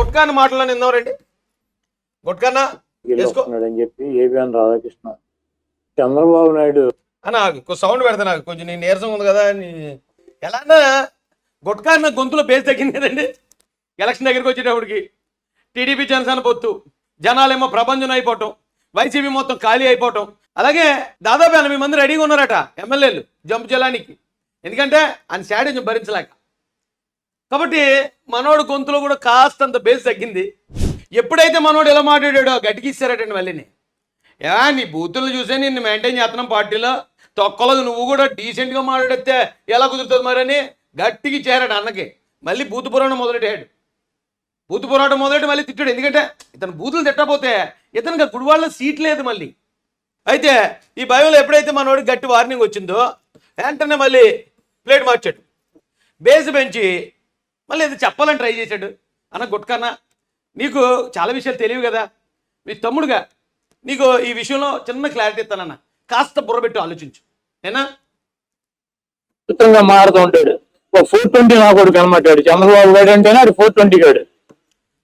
గుట్కాని మాటలను ఎన్నోరండి గుట్కానా? అని చెప్పి ఏబిఎన్ రాధాకృష్ణ. చంద్రబాబు నాయుడు. అన్న సౌండ్ పెడతా నాకు. కొంచెం నీ నీరసం ఉంది కదా ఎలానా? గుట్కా నా గొంతులో బేస్ తగ్గింది కదండి ఎలక్షన్ దగ్గరికి వచ్చేటప్పటికి టీడీపీ జనసేన పొత్తు జనాలేమో ప్రపంచం అయిపోవటం వైసీపీ మొత్తం ఖాళీ అయిపోవటం. అలాగే దాదాపు ఎనభై మంది రెడీగా ఉన్నారట ఎమ్మెల్యేలు జంప్ జలానికి. ఎందుకంటే ఆయన శాడీని భరించలేక. కాబట్టి మనోడు గొంతులో కూడా కాస్తంత బేస్ తగ్గింది. ఎప్పుడైతే మనోడు ఎలా మాట్లాడాడో గట్టికిస్తారటండి మళ్ళీని. యా నీ బూతులు చూసే నిన్ను మెయింటైన్ చేస్తున్నాం పార్టీలో. తొక్కలేదు నువ్వు కూడా డీసెంట్గా మాట్లాడితే ఎలా కుదురుతుంది మరి అని గట్టికి చేరాడు అన్నకి. మళ్ళీ బూతు పురాణం మొదలెట్టాడు. బూతు పోరాటం మొదలెట్టి మళ్ళీ తిట్టాడు. ఎందుకంటే ఇతను బూతులు తిట్టకపోతే ఇతనికి గుడివాళ్ళ సీట్ లేదు మళ్ళీ. అయితే ఈ భయంలో ఎప్పుడైతే మనోడికి గట్టి వార్నింగ్ వచ్చిందో వెంటనే మళ్ళీ ప్లేట్ మార్చాడు. బేస్ పెంచి మళ్ళీ ఇది చెప్పాలని ట్రై చేశాడు. అన్న గుట్కన్నా నీకు చాలా విషయాలు తెలియవు కదా? మీ తమ్ముడుగా నీకు ఈ విషయంలో చిన్న క్లారిటీ ఇస్తానన్న. కాస్త బుర్రబెట్టి ఆలోచించు. నేనా? మారుతూ ఉంటాడు. ఫోర్ ట్వంటీ నా కొడుకు అనమాటాడు చంద్రబాబు నాయుడు అంటేనే అది ఫోర్ ట్వంటీ గాడు.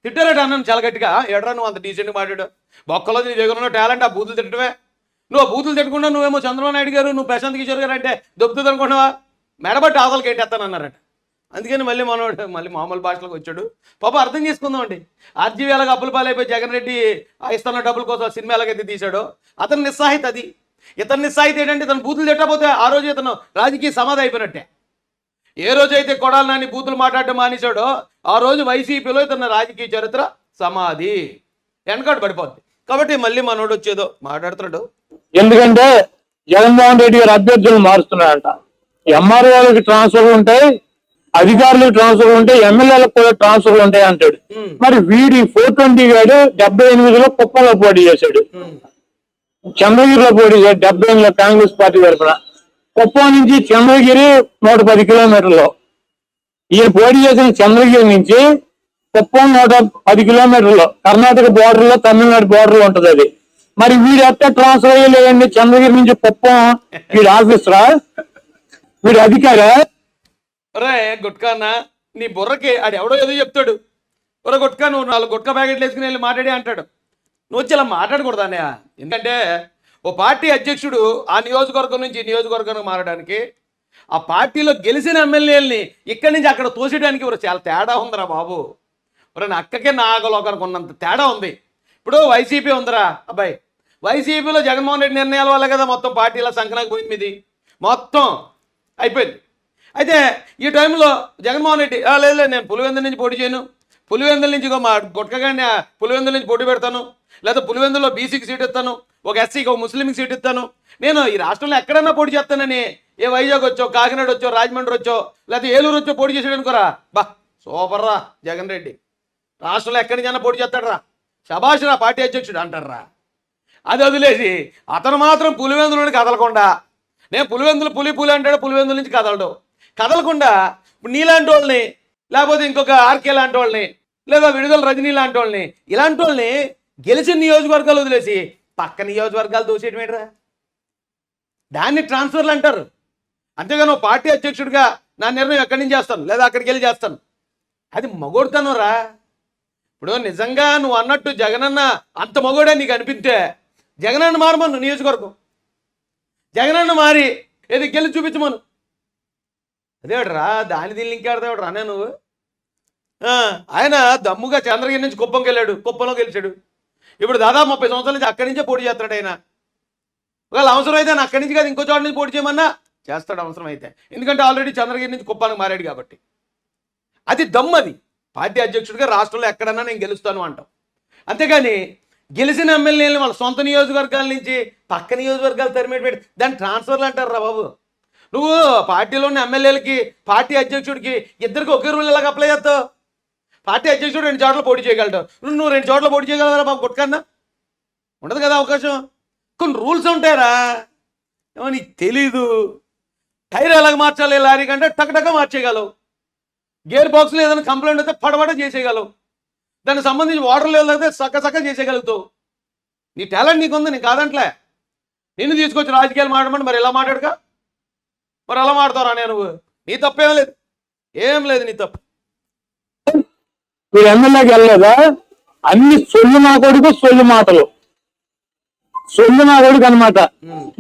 తిట్టారట అన్నాను చాలా గట్టిగా. ఎడరా నువ్వు అంత డీసెంట్గా మాట్లాడు. బొక్కలో నీ దగ్గర ఉన్న టాలెంట్ ఆ బూతులు తిట్టడమే. నువ్వు ఆ బూతులు తిట్టకుండా నువ్వేమో చంద్రబాబు నాయుడు గారు నువ్వు ప్రశాంత్ కిషోర్ గారు అంటే దొబ్బుతుంది అనుకున్నావా మెడబట్టి ఆదలకి ఏంటి ఎత్తానన్నారట అందుకని మళ్ళీ మనోడు మళ్ళీ మామూలు భాషలోకి వచ్చాడు. పాప అర్థం చేసుకుందామండి. ఆర్జీవీ ఎలాగ అప్పుల పాలైపోయి జగన్ రెడ్డి ఇస్తున్న డబ్బుల కోసం సినిమా ఎలాగైతే తీశాడో అతని నిస్సాహిత అది. ఇతని నిస్సాహిత ఏంటంటే ఇతను బూతులు తిట్టకపోతే ఆ రోజు ఇతను రాజకీయ సమాధి అయిపోయినట్టే. ఏ రోజైతే కొడాలి నాని బూతులు మాట్లాడడం మానేశాడో ఆ రోజు వైసీపీలో ఇతను రాజకీయ చరిత్ర సమాధి. వెనకాడు పడిపోద్ది. కాబట్టి మళ్ళీ మనోడు వచ్చేదో మాట్లాడుతున్నాడు. ఎందుకంటే జగన్మోహన్ రెడ్డి గారు అభ్యర్థులు మారుస్తున్నాడంట. ఎంఆర్ఓలకి ట్రాన్స్ఫర్ ఉంటాయి అధికారులకు ట్రాన్స్ఫర్లు ఉంటాయి ఎమ్మెల్యేలకు కూడా ట్రాన్స్ఫర్లు ఉంటాయి అంటాడు. మరి వీడి ఫోర్ ట్వంటీ గాడు డెబ్బై ఎనిమిదిలో కుప్పంలో పోటీ చేశాడు. చంద్రగిరిలో పోటీ చేశాడు డెబ్బై ఎనిమిదిలో కాంగ్రెస్ పార్టీ తరఫున. కుప్పం నుంచి చంద్రగిరి నూట పది కిలోమీటర్లు. ఈయన పోటీ చేసిన చంద్రగిరి నుంచి కుప్పం నూట పది కిలోమీటర్లు. కర్ణాటక బోర్డర్లో తమిళనాడు బోర్డర్లో ఉంటది అది. మరి వీడు ఎట్ట ట్రాన్స్ఫర్ అయ్యలేదండి? చంద్రగిరి నుంచి కుప్పం. వీడు ఆఫీసరా వీడు అధికారా రే గుట్కానా నీ బుర్రకి ఆడు ఎవడో ఏదో చెప్తాడు. ఒరే గుట్కా నువ్వు నాలుగు గుట్కా ప్యాకెట్లు వేసుకుని వెళ్ళి మాట్లాడి అంటాడు. నువ్వు వచ్చి ఇలా మాట్లాడకూడదు అన్నయ్య? ఎందుకంటే ఓ పార్టీ అధ్యక్షుడు ఆ నియోజకవర్గం నుంచి నియోజకవర్గానికి మారడానికి ఆ పార్టీలో గెలిచిన ఎమ్మెల్యేలని ఇక్కడి నుంచి అక్కడ తోసేయడానికి ఒక చాలా తేడా ఉందిరా బాబు. ఒరే నా అక్కకే నాగలోకానికి ఉన్నంత తేడా ఉంది. ఇప్పుడు వైసీపీ ఉందిరా. అబ్బాయి వైసీపీలో జగన్మోహన్ రెడ్డి నిర్ణయాల వల్ల కదా మొత్తం పార్టీల సంక్రాంతి పోయింది మొత్తం అయిపోయింది. అయితే ఈ టైంలో జగన్మోహన్ రెడ్డి లేదు లేదు నేను పులివెందుల నుంచి పోటీ చేయను. పులివెందుల నుంచి ఇగో మా గుట్కగానే పులివెందుల నుంచి పోటీ పెడతాను. లేదా పులివెందులో బీసీకి సీట్ ఇస్తాను ఒక ఎస్సీకి ఒక ముస్లింకి సీట్ ఇస్తాను. నేను ఈ రాష్ట్రంలో ఎక్కడన్నా పోటీ చేస్తానని ఏ వైజాగ్ వచ్చో కాకినాడ వచ్చో రాజమండ్రి వచ్చో లేకపోతే ఏలూరు వచ్చో పోటీ చేసాడు అనుకోరా? బా సూపర్ రా జగన్ రెడ్డి. రాష్ట్రంలో ఎక్కడి నుంచి పోటీ చేస్తాడరా శభాష్ రా పార్టీ అధ్యక్షుడు అంటారా అది వదిలేసి అతను మాత్రం పులివెందుల నుండి కదలకుండా నేను పులివెందులు పులి పులి అంటాడు పులివెందుల నుంచి కదలడు. కదలకుండా ఇప్పుడు నీలాంటి వాళ్ళని లేకపోతే ఇంకొక ఆర్కే లాంటి వాళ్ళని లేదా విడుదల రజనీ లాంటి వాళ్ళని ఇలాంటి వాళ్ళని గెలిచిన నియోజకవర్గాలు వదిలేసి పక్క నియోజకవర్గాలు దూసేయడం ఏంట్రా? దాన్ని ట్రాన్స్ఫర్లు అంటారు. అంతేగాని ఓ పార్టీ అధ్యక్షుడిగా నా నిర్ణయం ఎక్కడి నుంచి చేస్తాను? లేదా అక్కడికి వెళ్ళి చేస్తాను? అది మగోడుతనం రా ఇప్పుడు నిజంగా నువ్వు అన్నట్టు జగనన్న అంత మగోడే నీకు అనిపిస్తే జగనన్న మారమను నియోజకవర్గం. జగనన్న మారి ఏది గెలిచి చూపించమను. అదేవిడరా దాని దీన్ని ఇంకేడతాడు రానే నువ్వు? ఆయన దమ్ముగా చంద్రగిరి నుంచి కుప్పంకి వెళ్ళాడు. కుప్పంలో గెలిచాడు. ఇప్పుడు దాదాపు ముప్పై సంవత్సరాల నుంచి అక్కడి నుంచే పోటీ చేస్తాడు ఆయన. ఒకవేళ అవసరం అయితే అక్కడి నుంచి కాదు ఇంకో చోట నుంచి పోటీ చేయమన్నా చేస్తాడు అవసరం అయితే ఎందుకంటే ఆల్రెడీ చంద్రగిరి నుంచి కుప్పానికి మారాడు కాబట్టి. అది దమ్ము అది. పార్టీ అధ్యక్షుడిగా రాష్ట్రంలో ఎక్కడన్నా నేను గెలుస్తాను అంటాం. అంతేగాని గెలిచిన ఎమ్మెల్యేలు వాళ్ళ సొంత నియోజకవర్గాల నుంచి పక్క నియోజకవర్గాలు తరిమేటి పెట్టి దాన్ని ట్రాన్స్ఫర్లు అంటారు రా బాబు. నువ్వు పార్టీలో ఉన్న ఎమ్మెల్యేలకి పార్టీ అధ్యక్షుడికి ఇద్దరికి ఒకే రూల్ ఎలాగ అప్లై చేస్తావు? పార్టీ అధ్యక్షుడు రెండు చోట్ల పోటీ చేయగలడు. నువ్వు నువ్వు రెండు చోట్ల పోటీ చేయగలరా బాబు గుట్కన్నా ఉండదు కదా అవకాశం. కొన్ని రూల్స్ ఉంటాయరా. ఏమో నీకు తెలీదు. టైర్ ఎలాగ మార్చాలి? లారీ కంటే టక్ మార్చేయగలవు. గేర్ బాక్స్లో ఏదైనా కంప్లైంట్ అయితే పడబడ చేసేయగలవు. దానికి సంబంధించి వాటర్ లెవెల్ అయితే సక్క సక్క చేసేయగలుగుతావు. నీ టాలెంట్ నీకుంది నీ కాదంట్లే. నిన్ను తీసుకొచ్చి రాజకీయాలు మాట్లాడమంటే మరి ఎలా మాట్లాడుకో? మరి ఎలా మాడతారా నేను నువ్వు? నీ తప్పేం లేదు. ఏం లేదు నీ తప్పు. మీరు ఎమ్మెల్యేకి వెళ్ళలేదా? అన్ని సొల్లు నా కొడుకు సొల్లు మాటలు సొల్లు నా కొడుకు అనమాట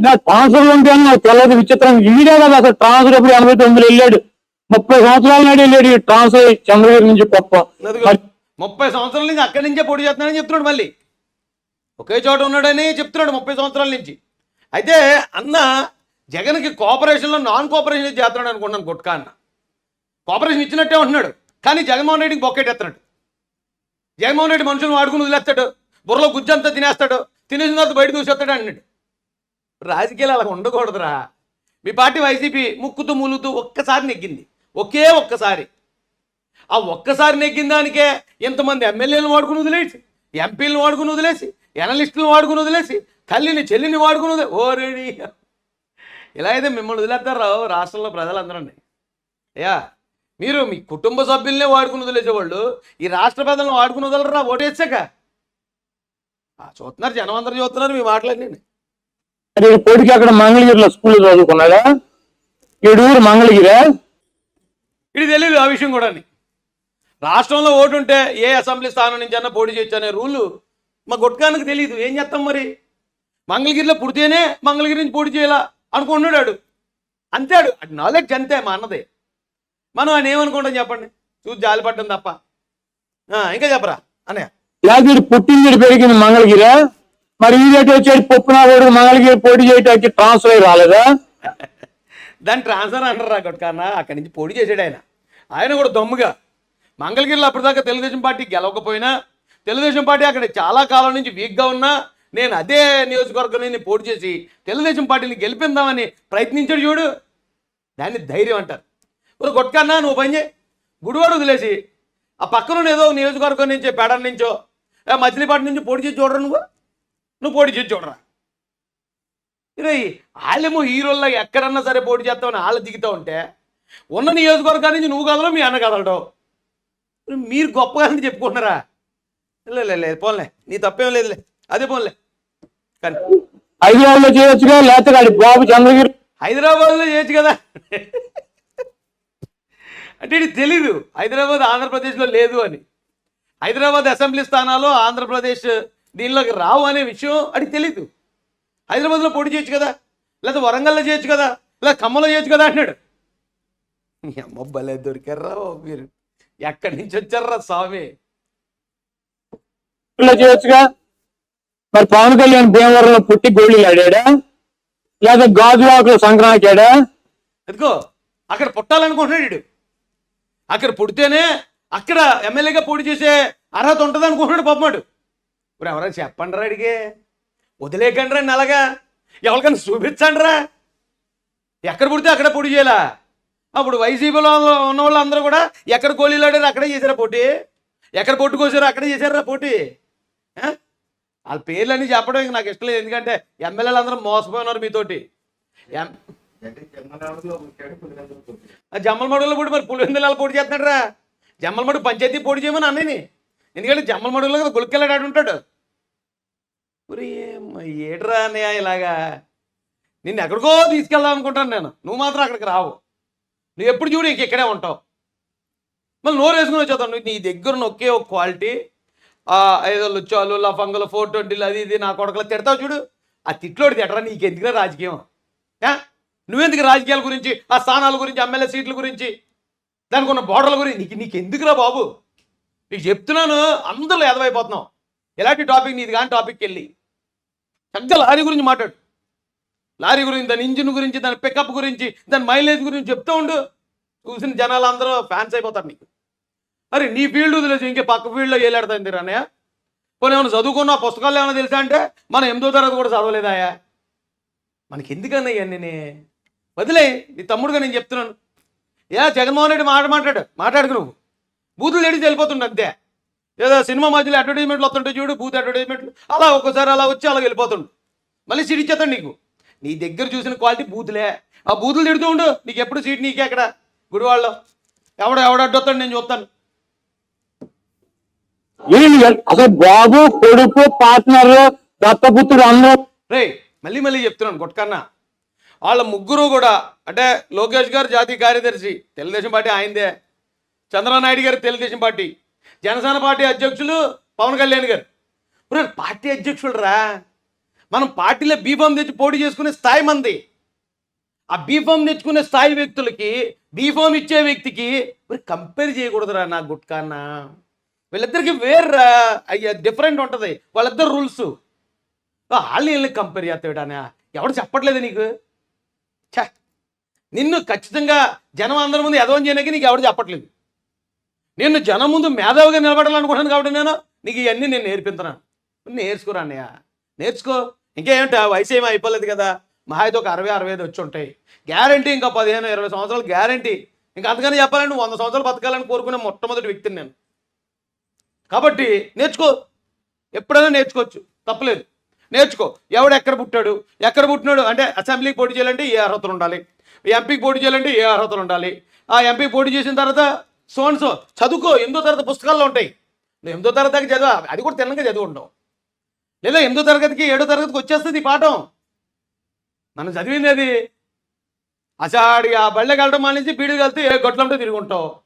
నా ట్రాన్స్ఫర్ ఉంటే అని నాకు తెలియదు విచిత్రం ఈడే కదా అసలు ట్రాన్స్ఫర్ ఎప్పుడు ఎనభై తొమ్మిదిలో వెళ్ళాడు. ముప్పై సంవత్సరాల నాడు వెళ్ళాడు ఈ ట్రాన్స్ఫర్ చంద్రగిరి నుంచి గొప్ప. ముప్పై సంవత్సరాల నుంచి అక్కడి నుంచే పొడి చేస్తున్నాడని చెప్తున్నాడు మళ్ళీ. ఒకే చోట ఉన్నాడని చెప్తున్నాడు ముప్పై సంవత్సరాల నుంచి. అయితే అన్న జగన్కి కోఆపరేషన్లో నాన్ కోఆపరేషన్ చేస్తున్నాడు అనుకున్నాను గుట్కా అన్న. కోఆపరేషన్ ఇచ్చినట్టే ఉంటున్నాడు. కానీ జగన్మోహన్ రెడ్డికి బొక్కెట్టేస్తున్నాడు జగన్మోహన్ రెడ్డి మనుషులు వాడుకుని వదిలేస్తాడు. బుర్రలో గుజ్జంతా తినేస్తాడు. తినేసిన తర్వాత బయట దూసేస్తాడు అన్నాడు. రాజకీయాలు అలా ఉండకూడదురా. మీ పార్టీ వైసీపీ ముక్కుతూ ములుతూ ఒక్కసారి నెగ్గింది. ఒకే ఒక్కసారి. ఆ ఒక్కసారి నెగ్గిన దానికే ఇంతమంది ఎమ్మెల్యేలను వాడుకుని వదిలేసి ఎంపీలను వాడుకుని వదిలేసి ఎనలిస్టులను వాడుకుని వదిలేసి తల్లిని చెల్లిని వాడుకుని వదిలే ఇలా అయితే మిమ్మల్ని వదిలేస్తారు రాష్ట్రంలో ప్రజలందరూ అయ్యా మీరు మీ కుటుంబ సభ్యులనే వాడుకుని వదిలేసేవాళ్ళు ఈ రాష్ట్ర ప్రజలను వాడుకుని వదలరా ఓటేసాక? ఆ, చూస్తున్నారు జనం అందరూ చూస్తున్నారు మీ ఈ కొడుకు అక్కడ మంగళగిరిలో స్కూల్ చదువుకున్నాడా? ఈడు ఊరు మంగళగిరా? ఇది తెలియదు ఆ విషయం కూడా రాష్ట్రంలో ఓటు ఉంటే ఏ అసెంబ్లీ స్థానం నుంచి అన్న పోటీ చేయొచ్చు అనే రూలు మా గుట్కానికి తెలియదు ఏం చేస్తాం మరి? మంగళగిరిలో పుడితేనే మంగళగిరి నుంచి పోటీ చేయాలా? అనుకుంటున్నాడు అంతేడు. నాలెడ్జ్ అంతే మా అన్నదే. మనం ఆయన ఏమనుకుంటాం చెప్పండి? చూసి జాలిపడ్డం తప్ప. ఇంకా చెప్పరా? అన్నయ్య. ఈడు పుట్టింది పెరిగింది మంగళగిరా. మరి ఈడేటి వచ్చాడు పప్పునా కొడుకు మంగళగిరి పోటీ చేయడానికి ట్రాన్స్ఫర్ అయ్యి రాలేదా? దాన్ని ట్రాన్స్ఫర్ అంటారా కొట్టుకన్న అక్కడి నుంచి పోటీ చేసాడు ఆయన. ఆయన కూడా దమ్ముగా. మంగళగిరిలో అప్పటిదాకా తెలుగుదేశం పార్టీ గెలవకపోయినా తెలుగుదేశం పార్టీ అక్కడ చాలా కాలం నుంచి వీక్గా ఉన్నా నేను అదే నియోజకవర్గం నుంచి పోటీ చేసి తెలుగుదేశం పార్టీని గెలిపిందామని ప్రయత్నించాడు చూడు. దాన్ని ధైర్యం అంటారు. ఇప్పుడు కొట్టుకన్నా నువ్వు పని చేయి. గుడివాడు వదిలేసి ఆ పక్కన ఏదో నియోజకవర్గం నుంచో పేడ నుంచో ఏ మచిలీపాటి నుంచి పోటీ చేసి చూడరా నువ్వు? నువ్వు పోటీ చేసి చూడరా? ఇరే వాళ్ళేమో హీరోల్లో ఎక్కడన్నా సరే పోటీ చేస్తామని వాళ్ళు దిగుతూ ఉంటే ఉన్న నియోజకవర్గం నుంచి నువ్వు కదలవు మీ అన్న కదలడం. మీరు గొప్పగా అని చెప్పుకుంటున్నారా? లే, లేదు పోన్లే నీ తప్పేం లేదులే. అదే పోన్లే. కానీ హైదరాబాద్లో చేయొచ్చుగా లేకపోతే బాబు చంద్రగిరి. హైదరాబాద్లో చేయొచ్చు కదా. అంటే ఇది తెలీదు. హైదరాబాద్ ఆంధ్రప్రదేశ్లో లేదు అని. హైదరాబాద్ అసెంబ్లీ స్థానాలు ఆంధ్రప్రదేశ్ దీనిలోకి రావు అనే విషయం అది తెలీదు. హైదరాబాద్లో పోటీ చేయొచ్చు కదా లేదా వరంగల్లో చేయొచ్చు కదా లేదా ఖమ్మంలో చేయొచ్చు కదా అంటున్నాడు. ఈ అమ్మ భలే దొరికారా మీరు. ఎక్కడి నుంచి వచ్చారా స్వామి? లో చేయొచ్చుగా? మరి పవన్ కళ్యాణ్ భీమవరంలో పుట్టి గోళీలు ఆడాడా? లేదా గాజువాకలో సంక్రాంతికాడా? అదిగో అక్కడ పుట్టాలనుకుంటున్నాడు అక్కడ పుడితేనే అక్కడ ఎమ్మెల్యేగా పోటీ చేసే అర్హత ఉంటుంది అనుకుంటున్నాడు పాపమాడు. ఇప్పుడు ఎవరైనా చెప్పండి రా అడిగే. వదిలేకండి రండి అలాగా. ఎవరికైనా చూపించండి రా ఎక్కడ పుడితే అక్కడ పోటీ చేయాలా? అప్పుడు వైసీపీలో ఉన్న వాళ్ళందరూ కూడా ఎక్కడ గోళీలు ఆడారు అక్కడే చేశారా పోటీ? ఎక్కడ పొట్టు కోసారో అక్కడే చేశారా పోటీ? వాళ్ళ పేర్లన్నీ చెప్పడం ఇంక నాకు ఇష్టం లేదు. ఎందుకంటే ఎమ్మెల్యేలు అందరూ మోసపోయినారు మీతోటి. జమ్మలమడుగులో కూడా మరి పులివెందుల పోటీ చేస్తున్నాడు రా పంచాయతీ పోటీ చేయమని అన్నని ఎందుకంటే జమ్మలమడుగులో కదా గులికెళ్ళాడు ఉంటాడు. మరి ఏట్రా అన్నయ్య ఇలాగా? నిన్ను ఎక్కడికో తీసుకెళ్దాం అనుకుంటాను నేను. నువ్వు మాత్రం అక్కడికి రావు. నువ్వు ఎప్పుడు చూడు ఇంక ఇక్కడే ఉంటావు. మళ్ళీ నోరు వేసుకుని నువ్వు నీ దగ్గర ఉన్న ఒకే ఒక క్వాలిటీ ఏదో లుచ్చాలు లఫంగులు ఫోర్ ట్వంటీలు అది ఇది నా కొడకలు తిడతావు చూడు. ఆ తిట్లోడి తిట్టరా నీకు ఎందుకురా రాజకీయం నువ్వెందుకు రాజకీయాల గురించి ఆ స్థానాల గురించి ఎమ్మెల్యే సీట్ల గురించి దానికి ఉన్న బోర్డర్ల గురించి? నీకు నీకు ఎందుకురా బాబు? నీకు చెప్తున్నాను అందరూ ఎదవైపోతున్నావు ఎలాంటి టాపిక్ నీది కానీ టాపిక్కి వెళ్ళి. చక్కగా లారీ గురించి మాట్లాడు. లారీ గురించి దాని ఇంజిన్ గురించి దాని పికప్ గురించి దాని మైలేజ్ గురించి చెప్తూ ఉండు. చూసిన జనాలు అందరూ ఫ్యాన్స్ అయిపోతారు నీకు. అరే నీ ఫీల్డ్ వదిలేసి ఇంకే పక్క ఫీల్డ్లో ఏలాడుతుంది అన్నయ్య? పోనీ ఏమైనా చదువుకున్న పుస్తకాలు ఏమైనా తెలుసా అంటే మనం ఎనిమిదో తరగతి కూడా చదవలేదాయా మనకి ఎందుకన్నా ఇవన్నీ? వదిలే నీ తమ్ముడుగా నేను చెప్తున్నాను. ఏ జగన్మోహన్ రెడ్డి మాట మాట్లాడు మాట్లాడుకు నువ్వు. బూతులు తెడిచి వెళ్ళిపోతుండు అంతే. ఏదో సినిమా మధ్యలో అడ్వర్టైజ్మెంట్లు వస్తుంటాయి చూడు బూత్ అడ్వర్టైజ్మెంట్లు అలా ఒక్కోసారి అలా వచ్చి అలా వెళ్ళిపోతుండు. మళ్ళీ సీట్ ఇచ్చేస్తాడు నీకు. నీ దగ్గర చూసిన క్వాలిటీ బూతులే. ఆ బూతులు తిడుతూ ఉండు నీకు ఎప్పుడు సీట్ నీకే అక్కడ? గుడివాళ్ళలో ఎవడ ఎవడ అడ్డొస్తాడు నేను చూస్తాను. వీళ్ళు అసలు బాబు కొడుకు పార్ట్నర్ దత్తపుత్రుడు అందరూ. రే మళ్ళీ మళ్ళీ చెప్తున్నాను కొట్టకన్నా. వాళ్ళ ముగ్గురు కూడా అంటే లోకేష్ గారు జాతీయ కార్యదర్శి తెలుగుదేశం పార్టీ ఆయనదే. చంద్రనాయుడు నాయుడు గారు తెలుగుదేశం పార్టీ. జనసేన పార్టీ అధ్యక్షులు పవన్ కళ్యాణ్ గారు. ఇప్పుడు పార్టీ అధ్యక్షుడు రా మనం పార్టీలో బీఫామ్ తెచ్చి పోటీ చేసుకునే స్థాయి మంది. ఆ బీఫామ్ తెచ్చుకునే స్థాయి వ్యక్తులకి బీఫామ్ ఇచ్చే వ్యక్తికి మరి కంపేర్ చేయకూడదురా నా గుట్కాన్నా. వీళ్ళిద్దరికి వేర్రా అయ్యా డిఫరెంట్ ఉంటుంది. వాళ్ళిద్దరు రూల్స్ వాళ్ళు వీళ్ళని కంపేర్ చేస్తాడానా ఎవడు చెప్పట్లేదు నీకు? ఛా! నిన్ను ఖచ్చితంగా జనం అందరి ముందు యదవం చేయడానికి నీకు ఎవడు చెప్పట్లేదు. నేను జనం ముందు మేధావిగా నిలబడాలనుకుంటున్నాను కాబట్టి నేను నీకు ఇవన్నీ నేను నేర్పించను నేర్చుకోరా అన్నయ్య. నేర్చుకో. ఇంకేమిటా వయసు ఏమీ అయిపోలేదు కదా. మహా అయితే ఒక అరవై అరవై ఐదు వచ్చి ఉంటాయి. గ్యారంటీ ఇంకా పదిహేను ఇరవై సంవత్సరాలు గ్యారంటీ ఇంకా అంతకని చెప్పాలంటే వంద సంవత్సరాలు బతకాలని కోరుకునే మొట్టమొదటి వ్యక్తిని నేను. కాబట్టి నేర్చుకో. ఎప్పుడైనా నేర్చుకోవచ్చు. తప్పలేదు. నేర్చుకో. ఎవడు ఎక్కడ పుట్టాడు? ఎక్కడ పుట్టినాడు? అంటే అసెంబ్లీకి పోటీ చేయాలంటే ఏ అర్హతలు ఉండాలి? ఎంపీకి పోటీ చేయాలంటే ఏ అర్హతలు ఉండాలి? ఆ ఎంపీ పోటీ చేసిన తర్వాత సోన్ సో చదువుకో. ఎనిమిదో తరగతి పుస్తకాల్లో ఉంటాయి. నువ్వు ఎనిమిదో తరగతికి చదివా. అది కూడా తిన్నగా చదువుకుంటావు లేదా ఎనిమిదో తరగతికి ఏడో తరగతికి వచ్చేస్తుంది ఈ పాఠం. నన్ను చదివింది అది. అసాడిగా ఆ బళ్ళకి వెళ్ళడం మానేసి బీడికి వెళ్తే ఏ గొట్లంటే తిరుగుంటావు?